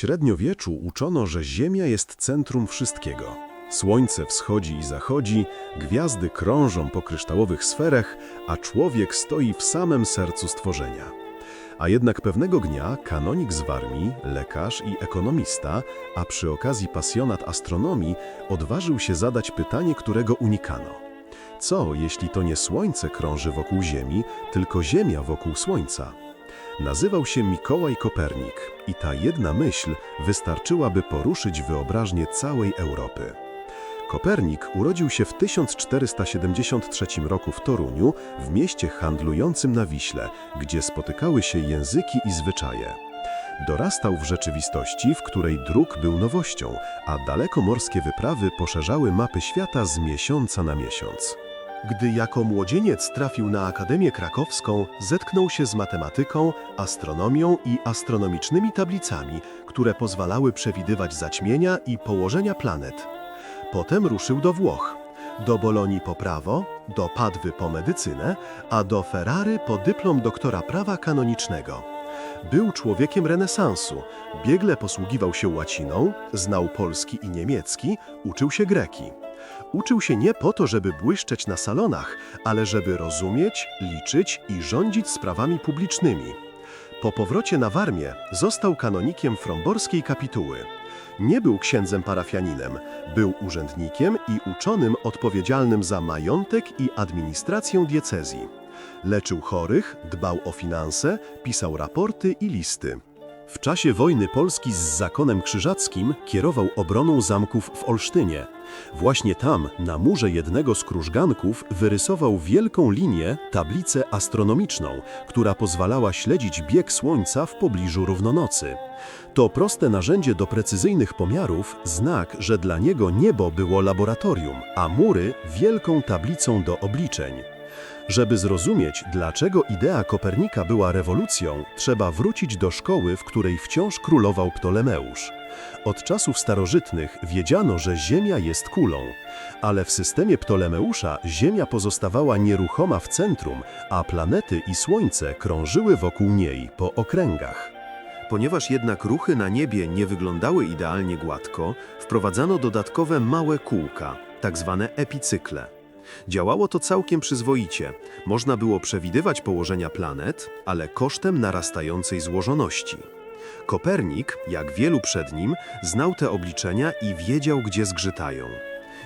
średniowieczu uczono, że Ziemia jest centrum wszystkiego. Słońce wschodzi i zachodzi, gwiazdy krążą po kryształowych sferach, a człowiek stoi w samym sercu stworzenia. A jednak pewnego dnia kanonik z Warmii, lekarz i ekonomista, a przy okazji pasjonat astronomii, odważył się zadać pytanie, którego unikano. Co, jeśli to nie Słońce krąży wokół Ziemi, tylko Ziemia wokół Słońca? Nazywał się Mikołaj Kopernik i ta jedna myśl wystarczyłaby poruszyć wyobraźnię całej Europy. Kopernik urodził się w 1473 roku w Toruniu, w mieście handlującym na Wiśle, gdzie spotykały się języki i zwyczaje. Dorastał w rzeczywistości, w której druk był nowością, a dalekomorskie wyprawy poszerzały mapy świata z miesiąca na miesiąc. Gdy jako młodzieniec trafił na Akademię Krakowską, zetknął się z matematyką, astronomią i astronomicznymi tablicami, które pozwalały przewidywać zaćmienia i położenia planet. Potem ruszył do Włoch, do Bolonii po prawo, do Padwy po medycynę, a do Ferrary po dyplom doktora prawa kanonicznego. Był człowiekiem renesansu, biegle posługiwał się łaciną, znał polski i niemiecki, uczył się greki. Uczył się nie po to, żeby błyszczeć na salonach, ale żeby rozumieć, liczyć i rządzić sprawami publicznymi. Po powrocie na Warmię został kanonikiem fromborskiej kapituły. Nie był księdzem parafianinem, był urzędnikiem i uczonym odpowiedzialnym za majątek i administrację diecezji. Leczył chorych, dbał o finanse, pisał raporty i listy. W czasie wojny Polski z zakonem krzyżackim kierował obroną zamków w Olsztynie. Właśnie tam, na murze jednego z krużganków, wyrysował wielką linię, tablicę astronomiczną, która pozwalała śledzić bieg Słońca w pobliżu równonocy. To proste narzędzie do precyzyjnych pomiarów, znak, że dla niego niebo było laboratorium, a mury wielką tablicą do obliczeń. Żeby zrozumieć, dlaczego idea Kopernika była rewolucją, trzeba wrócić do szkoły, w której wciąż królował Ptolemeusz. Od czasów starożytnych wiedziano, że Ziemia jest kulą, ale w systemie Ptolemeusza Ziemia pozostawała nieruchoma w centrum, a planety i Słońce krążyły wokół niej po okręgach. Ponieważ jednak ruchy na niebie nie wyglądały idealnie gładko, wprowadzano dodatkowe małe kółka, tak zwane epicykle. Działało to całkiem przyzwoicie. Można było przewidywać położenia planet, ale kosztem narastającej złożoności. Kopernik, jak wielu przed nim, znał te obliczenia i wiedział, gdzie zgrzytają.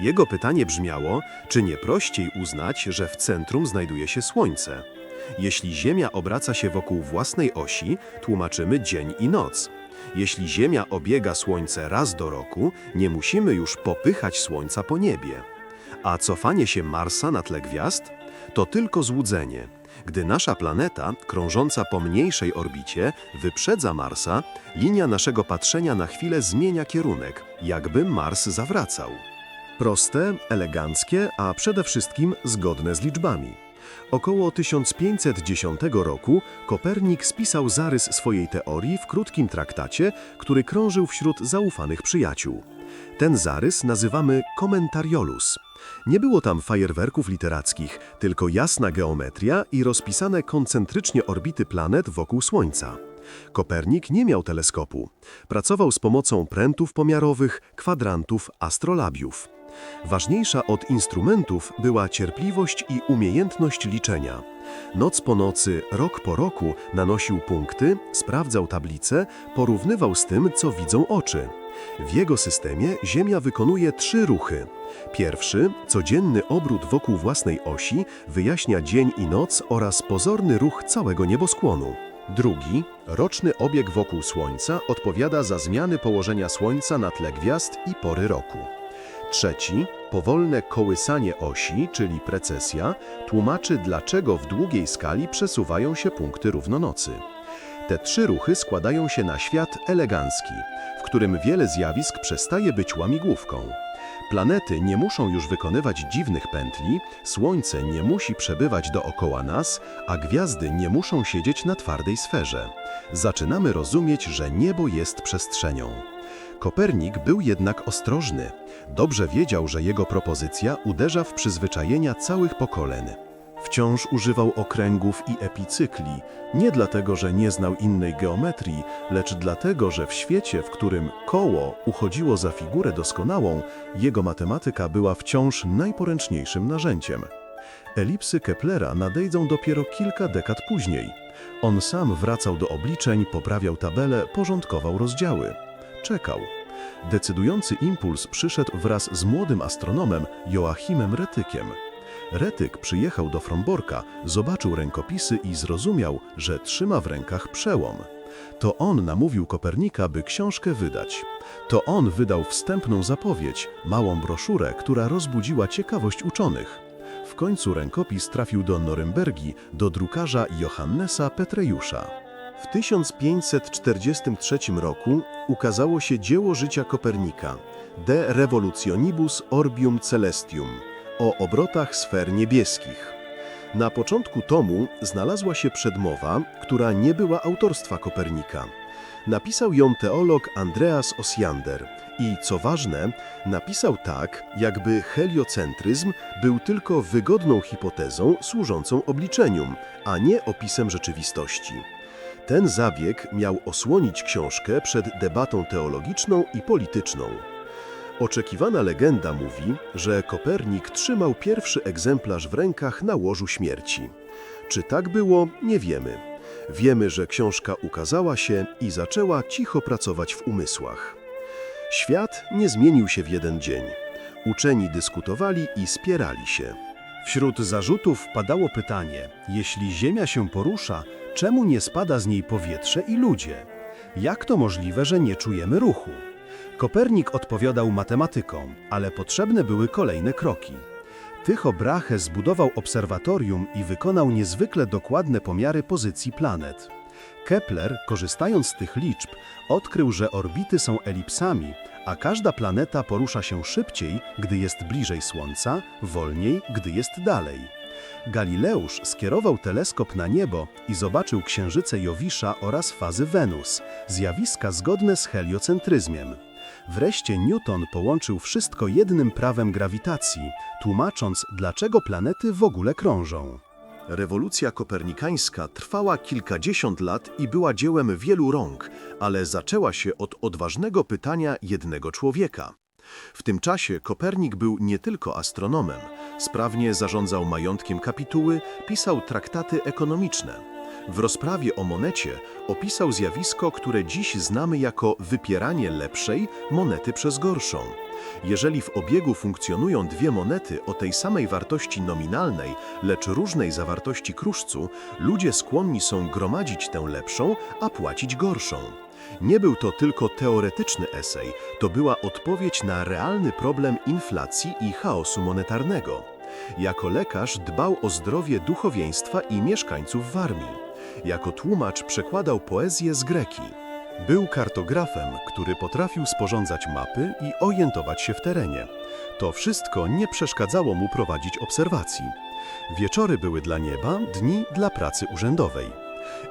Jego pytanie brzmiało, czy nie prościej uznać, że w centrum znajduje się Słońce? Jeśli Ziemia obraca się wokół własnej osi, tłumaczymy dzień i noc. Jeśli Ziemia obiega Słońce raz do roku, nie musimy już popychać Słońca po niebie. A cofanie się Marsa na tle gwiazd to tylko złudzenie. Gdy nasza planeta, krążąca po mniejszej orbicie, wyprzedza Marsa, linia naszego patrzenia na chwilę zmienia kierunek, jakby Mars zawracał. Proste, eleganckie, a przede wszystkim zgodne z liczbami. Około 1510 roku Kopernik spisał zarys swojej teorii w krótkim traktacie, który krążył wśród zaufanych przyjaciół. Ten zarys nazywamy Commentariolus. Nie było tam fajerwerków literackich, tylko jasna geometria i rozpisane koncentrycznie orbity planet wokół Słońca. Kopernik nie miał teleskopu. Pracował z pomocą prętów pomiarowych, kwadrantów, astrolabiów. Ważniejsza od instrumentów była cierpliwość i umiejętność liczenia. Noc po nocy, rok po roku nanosił punkty, sprawdzał tablice, porównywał z tym, co widzą oczy. W jego systemie Ziemia wykonuje trzy ruchy. Pierwszy, codzienny obrót wokół własnej osi, wyjaśnia dzień i noc oraz pozorny ruch całego nieboskłonu. Drugi, roczny obieg wokół Słońca odpowiada za zmiany położenia Słońca na tle gwiazd i pory roku. Trzeci, powolne kołysanie osi, czyli precesja, tłumaczy dlaczego w długiej skali przesuwają się punkty równonocy. Te trzy ruchy składają się na świat elegancki, w którym wiele zjawisk przestaje być łamigłówką. Planety nie muszą już wykonywać dziwnych pętli, Słońce nie musi przebywać dookoła nas, a gwiazdy nie muszą siedzieć na twardej sferze. Zaczynamy rozumieć, że niebo jest przestrzenią. Kopernik był jednak ostrożny. Dobrze wiedział, że jego propozycja uderza w przyzwyczajenia całych pokoleń. Wciąż używał okręgów i epicykli, nie dlatego, że nie znał innej geometrii, lecz dlatego, że w świecie, w którym koło uchodziło za figurę doskonałą, jego matematyka była wciąż najporęczniejszym narzędziem. Elipsy Keplera nadejdą dopiero kilka dekad później. On sam wracał do obliczeń, poprawiał tabele, porządkował rozdziały. Czekał. Decydujący impuls przyszedł wraz z młodym astronomem Joachimem Retykiem. Retyk przyjechał do Fromborka, zobaczył rękopisy i zrozumiał, że trzyma w rękach przełom. To on namówił Kopernika, by książkę wydać. To on wydał wstępną zapowiedź, małą broszurę, która rozbudziła ciekawość uczonych. W końcu rękopis trafił do Norymbergi, do drukarza Johannesa Petrejusza. W 1543 roku ukazało się dzieło życia Kopernika De Revolutionibus Orbium Celestium o obrotach sfer niebieskich. Na początku tomu znalazła się przedmowa, która nie była autorstwa Kopernika. Napisał ją teolog Andreas Osiander i, co ważne, napisał tak, jakby heliocentryzm był tylko wygodną hipotezą służącą obliczeniom, a nie opisem rzeczywistości. Ten zabieg miał osłonić książkę przed debatą teologiczną i polityczną. Oczekiwana legenda mówi, że Kopernik trzymał pierwszy egzemplarz w rękach na łożu śmierci. Czy tak było, nie wiemy. Wiemy, że książka ukazała się i zaczęła cicho pracować w umysłach. Świat nie zmienił się w jeden dzień. Uczeni dyskutowali i spierali się. Wśród zarzutów padało pytanie: jeśli Ziemia się porusza, czemu nie spada z niej powietrze i ludzie? Jak to możliwe, że nie czujemy ruchu? Kopernik odpowiadał matematyką, ale potrzebne były kolejne kroki. Tycho Brahe zbudował obserwatorium i wykonał niezwykle dokładne pomiary pozycji planet. Kepler, korzystając z tych liczb, odkrył, że orbity są elipsami, a każda planeta porusza się szybciej, gdy jest bliżej Słońca, wolniej, gdy jest dalej. Galileusz skierował teleskop na niebo i zobaczył księżyce Jowisza oraz fazy Wenus, zjawiska zgodne z heliocentryzmem. Wreszcie Newton połączył wszystko jednym prawem grawitacji, tłumacząc, dlaczego planety w ogóle krążą. Rewolucja kopernikańska trwała kilkadziesiąt lat i była dziełem wielu rąk, ale zaczęła się od odważnego pytania jednego człowieka. W tym czasie Kopernik był nie tylko astronomem, sprawnie zarządzał majątkiem kapituły, pisał traktaty ekonomiczne. W rozprawie o monecie opisał zjawisko, które dziś znamy jako wypieranie lepszej monety przez gorszą. Jeżeli w obiegu funkcjonują dwie monety o tej samej wartości nominalnej, lecz różnej zawartości kruszcu, ludzie skłonni są gromadzić tę lepszą, a płacić gorszą. Nie był to tylko teoretyczny esej, to była odpowiedź na realny problem inflacji i chaosu monetarnego. Jako lekarz dbał o zdrowie duchowieństwa i mieszkańców Warmii. Jako tłumacz przekładał poezję z greki. Był kartografem, który potrafił sporządzać mapy i orientować się w terenie. To wszystko nie przeszkadzało mu prowadzić obserwacji. Wieczory były dla nieba, dni dla pracy urzędowej.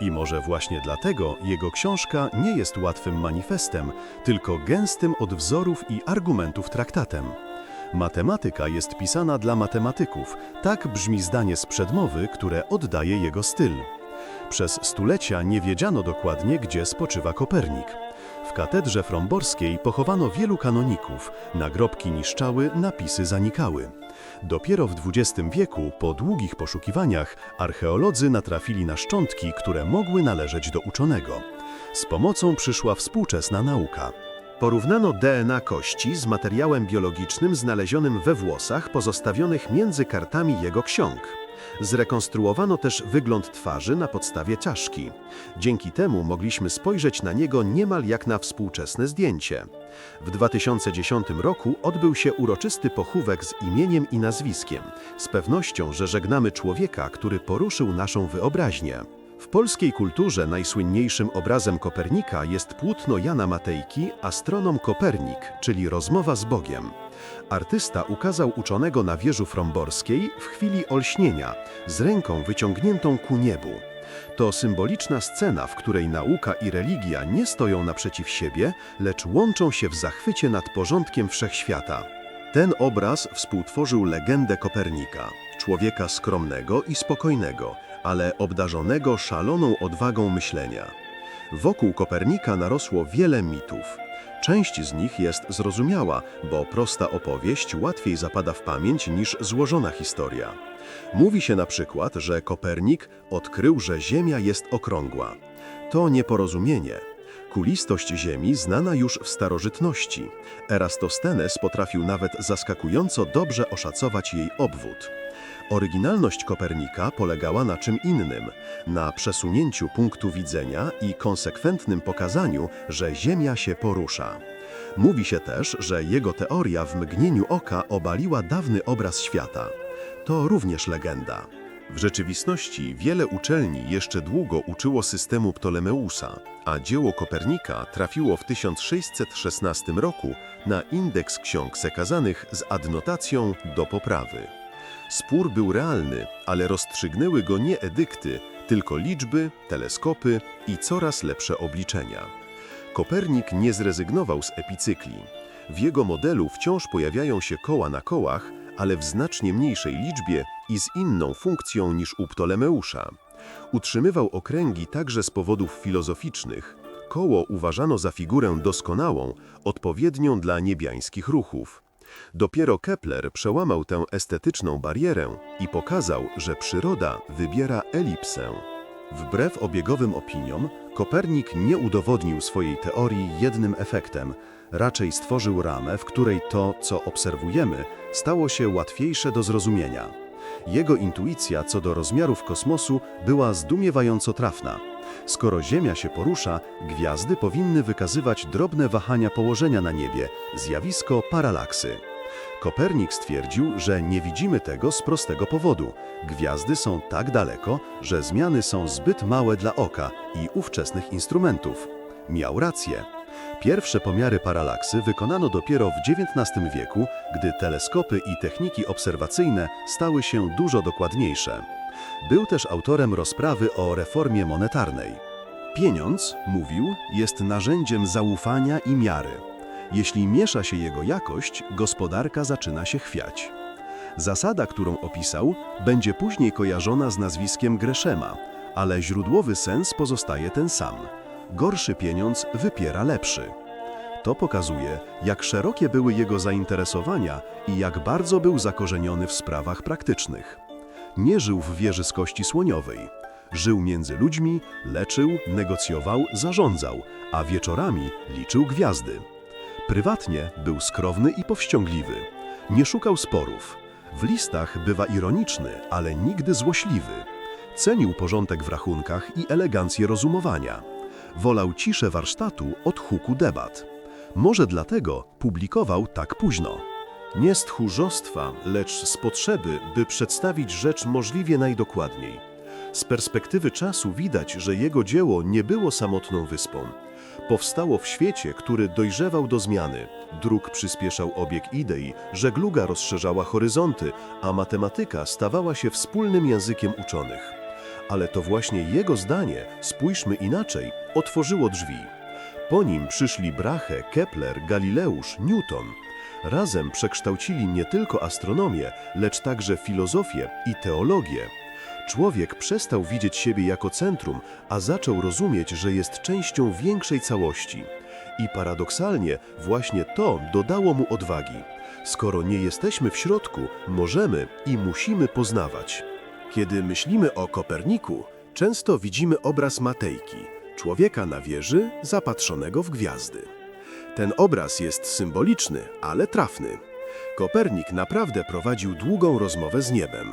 I może właśnie dlatego jego książka nie jest łatwym manifestem, tylko gęstym od wzorów i argumentów traktatem. Matematyka jest pisana dla matematyków, tak brzmi zdanie z przedmowy, które oddaje jego styl. Przez stulecia nie wiedziano dokładnie, gdzie spoczywa Kopernik. W katedrze fromborskiej pochowano wielu kanoników, nagrobki niszczały, napisy zanikały. Dopiero w XX wieku, po długich poszukiwaniach, archeolodzy natrafili na szczątki, które mogły należeć do uczonego. Z pomocą przyszła współczesna nauka. Porównano DNA kości z materiałem biologicznym znalezionym we włosach pozostawionych między kartami jego ksiąg. Zrekonstruowano też wygląd twarzy na podstawie czaszki. Dzięki temu mogliśmy spojrzeć na niego niemal jak na współczesne zdjęcie. W 2010 roku odbył się uroczysty pochówek z imieniem i nazwiskiem, z pewnością, że żegnamy człowieka, który poruszył naszą wyobraźnię. W polskiej kulturze najsłynniejszym obrazem Kopernika jest płótno Jana Matejki Astronom Kopernik, czyli rozmowa z Bogiem. Artysta ukazał uczonego na wieżu fromborskiej w chwili olśnienia, z ręką wyciągniętą ku niebu. To symboliczna scena, w której nauka i religia nie stoją naprzeciw siebie, lecz łączą się w zachwycie nad porządkiem wszechświata. Ten obraz współtworzył legendę Kopernika, człowieka skromnego i spokojnego, ale obdarzonego szaloną odwagą myślenia. Wokół Kopernika narosło wiele mitów. Część z nich jest zrozumiała, bo prosta opowieść łatwiej zapada w pamięć niż złożona historia. Mówi się na przykład, że Kopernik odkrył, że Ziemia jest okrągła. To nieporozumienie. Kulistość Ziemi znana już w starożytności. Erastostenes potrafił nawet zaskakująco dobrze oszacować jej obwód. Oryginalność Kopernika polegała na czym innym na przesunięciu punktu widzenia i konsekwentnym pokazaniu, że Ziemia się porusza. Mówi się też, że jego teoria w mgnieniu oka obaliła dawny obraz świata. To również legenda. W rzeczywistości wiele uczelni jeszcze długo uczyło systemu Ptolemeusa, a dzieło Kopernika trafiło w 1616 roku na indeks ksiąg zakazanych z adnotacją do poprawy. Spór był realny, ale rozstrzygnęły go nie edykty, tylko liczby, teleskopy i coraz lepsze obliczenia. Kopernik nie zrezygnował z epicykli. W jego modelu wciąż pojawiają się koła na kołach, ale w znacznie mniejszej liczbie i z inną funkcją niż u Ptolemeusza. Utrzymywał okręgi także z powodów filozoficznych. Koło uważano za figurę doskonałą, odpowiednią dla niebiańskich ruchów. Dopiero Kepler przełamał tę estetyczną barierę i pokazał, że przyroda wybiera elipsę. Wbrew obiegowym opiniom, Kopernik nie udowodnił swojej teorii jednym efektem, raczej stworzył ramę, w której to, co obserwujemy, stało się łatwiejsze do zrozumienia. Jego intuicja co do rozmiarów kosmosu była zdumiewająco trafna. Skoro Ziemia się porusza, gwiazdy powinny wykazywać drobne wahania położenia na niebie, zjawisko paralaksy. Kopernik stwierdził, że nie widzimy tego z prostego powodu. Gwiazdy są tak daleko, że zmiany są zbyt małe dla oka i ówczesnych instrumentów. Miał rację. Pierwsze pomiary paralaksy wykonano dopiero w XIX wieku, gdy teleskopy i techniki obserwacyjne stały się dużo dokładniejsze. Był też autorem rozprawy o reformie monetarnej. Pieniądz, mówił, jest narzędziem zaufania i miary. Jeśli miesza się jego jakość, gospodarka zaczyna się chwiać. Zasada, którą opisał, będzie później kojarzona z nazwiskiem Greszema, ale źródłowy sens pozostaje ten sam. Gorszy pieniądz wypiera lepszy. To pokazuje, jak szerokie były jego zainteresowania i jak bardzo był zakorzeniony w sprawach praktycznych. Nie żył w wieży z kości słoniowej. Żył między ludźmi, leczył, negocjował, zarządzał, a wieczorami liczył gwiazdy. Prywatnie był skromny i powściągliwy. Nie szukał sporów. W listach bywa ironiczny, ale nigdy złośliwy. Cenił porządek w rachunkach i elegancję rozumowania. Wolał ciszę warsztatu od huku debat. Może dlatego publikował tak późno. Nie z tchórzostwa, lecz z potrzeby, by przedstawić rzecz możliwie najdokładniej. Z perspektywy czasu widać, że jego dzieło nie było samotną wyspą. Powstało w świecie, który dojrzewał do zmiany. Druk przyspieszał obieg idei, żegluga rozszerzała horyzonty, a matematyka stawała się wspólnym językiem uczonych. Ale to właśnie jego zdanie, spójrzmy inaczej, otworzyło drzwi. Po nim przyszli Brahe, Kepler, Galileusz, Newton. Razem przekształcili nie tylko astronomię, lecz także filozofię i teologię. Człowiek przestał widzieć siebie jako centrum, a zaczął rozumieć, że jest częścią większej całości. I paradoksalnie właśnie to dodało mu odwagi. Skoro nie jesteśmy w środku, możemy i musimy poznawać. Kiedy myślimy o Koperniku, często widzimy obraz Matejki, człowieka na wieży zapatrzonego w gwiazdy. Ten obraz jest symboliczny, ale trafny. Kopernik naprawdę prowadził długą rozmowę z niebem.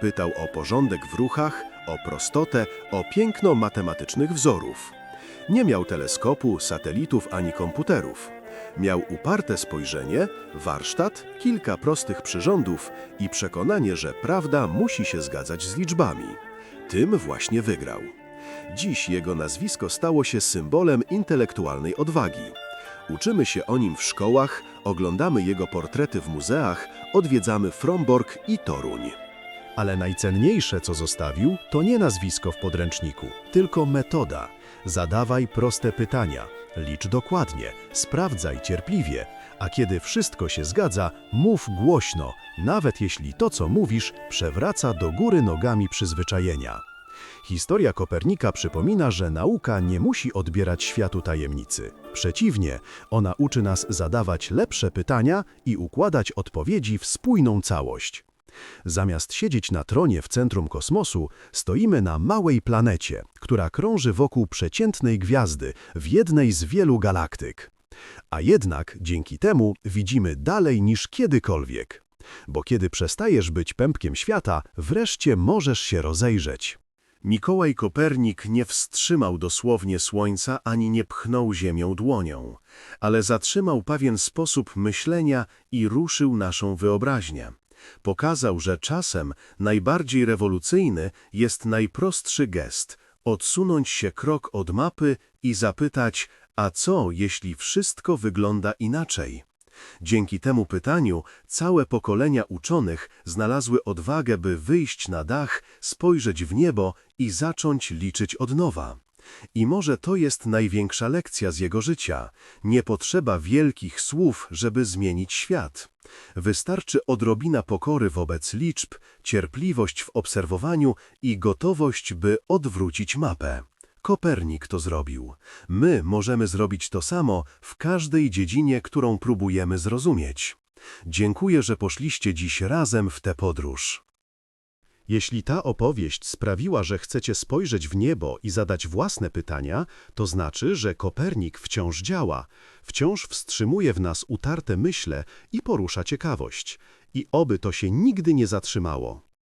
Pytał o porządek w ruchach, o prostotę, o piękno matematycznych wzorów. Nie miał teleskopu, satelitów ani komputerów. Miał uparte spojrzenie, warsztat, kilka prostych przyrządów i przekonanie, że prawda musi się zgadzać z liczbami. Tym właśnie wygrał. Dziś jego nazwisko stało się symbolem intelektualnej odwagi. Uczymy się o nim w szkołach, oglądamy jego portrety w muzeach, odwiedzamy Fromborg i Toruń. Ale najcenniejsze, co zostawił, to nie nazwisko w podręczniku, tylko metoda. Zadawaj proste pytania, licz dokładnie, sprawdzaj cierpliwie, a kiedy wszystko się zgadza, mów głośno, nawet jeśli to, co mówisz, przewraca do góry nogami przyzwyczajenia. Historia Kopernika przypomina, że nauka nie musi odbierać światu tajemnicy. Przeciwnie, ona uczy nas zadawać lepsze pytania i układać odpowiedzi w spójną całość. Zamiast siedzieć na tronie w centrum kosmosu, stoimy na małej planecie, która krąży wokół przeciętnej gwiazdy w jednej z wielu galaktyk. A jednak dzięki temu widzimy dalej niż kiedykolwiek. Bo kiedy przestajesz być pępkiem świata, wreszcie możesz się rozejrzeć. Mikołaj Kopernik nie wstrzymał dosłownie słońca ani nie pchnął ziemią dłonią, ale zatrzymał pewien sposób myślenia i ruszył naszą wyobraźnię. Pokazał, że czasem najbardziej rewolucyjny jest najprostszy gest odsunąć się krok od mapy i zapytać, a co, jeśli wszystko wygląda inaczej? Dzięki temu pytaniu całe pokolenia uczonych znalazły odwagę, by wyjść na dach, spojrzeć w niebo i zacząć liczyć od nowa. I może to jest największa lekcja z jego życia. Nie potrzeba wielkich słów, żeby zmienić świat. Wystarczy odrobina pokory wobec liczb, cierpliwość w obserwowaniu i gotowość, by odwrócić mapę. Kopernik to zrobił. My możemy zrobić to samo w każdej dziedzinie, którą próbujemy zrozumieć. Dziękuję, że poszliście dziś razem w tę podróż. Jeśli ta opowieść sprawiła, że chcecie spojrzeć w niebo i zadać własne pytania, to znaczy, że Kopernik wciąż działa, wciąż wstrzymuje w nas utarte myśle i porusza ciekawość. I oby to się nigdy nie zatrzymało.